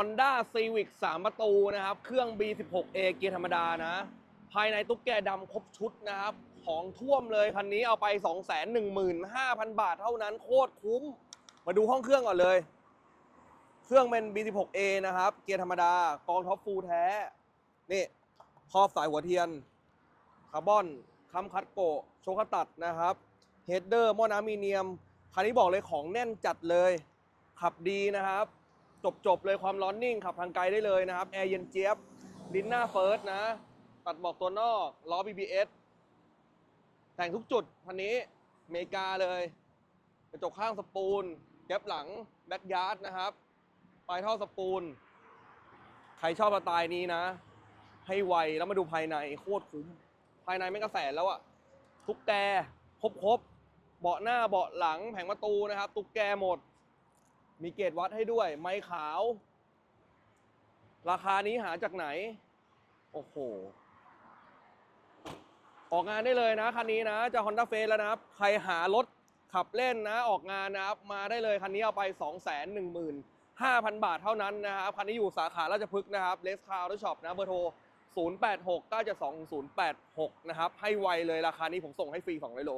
Honda Civic 3 ประตูนะครับ เครื่อง B16A เกียร์ธรรมดานะ ภายในตุ๊กแกดำครบชุดนะครับ ของท่วมเลยคันนี้เอาไป 215,000 บาทเท่านั้นโคตรคุ้ม มาดูห้องเครื่องก่อนเลย เครื่องเป็น B16A นะครับ เกียร์ธรรมดากองท็อปฟูลแท้ นี่ครอบสายหัวเทียน คาร์บอนคัมคัตโกโชคตัดนะครับ เฮดเดอร์หม้อน้ำมีเนียม คันนี้บอกเลยของแน่นจัดเลย ขับดีนะครับ จบจบๆเลยความร้อนนิ่งขับทางไกลได้เลยนะครับแอร์เย็นเจี๊ยบดินหน้าเฟิร์สนะ ตัดบอกตัวนอกล้อ BBS แต่งทุกจุดคันนี้อเมริกาเลยกระจกข้างสปูลแก๊ปหลังแบ็กยาร์ดนะครับปลายท่อสปูลใครชอบสไตล์นี้นะ ให้ไวแล้วมาดูภายในโคตรคุ้ม ภายในไม่กระแสนแล้วอะตุ๊กแกครบครบๆเบาะหน้าเบาะหลังแผงประตูนะครับตุกแกหมด มีเกจวัดให้ด้วย ไม้ขาว ราคานี้หาจากไหน โอ้โห ออกงานได้เลยนะ คันนี้นะ จะ Honda f a c e แล้วนะครับ ใครหารถขับเล่นนะ ออกงานนะครับ มาได้เลย คันนี้เอาไป 2 1 5 0 0 0 บาทเท่านั้นนะครับ คันนี้อยู่สาขาราชพฤกษ์นะครับเลสคาร์ดช็อปนะเบอร์โทร 086 972 086 นะครับ ให้ไวเลยราคานี้ผมส่งให้ฟรี200โล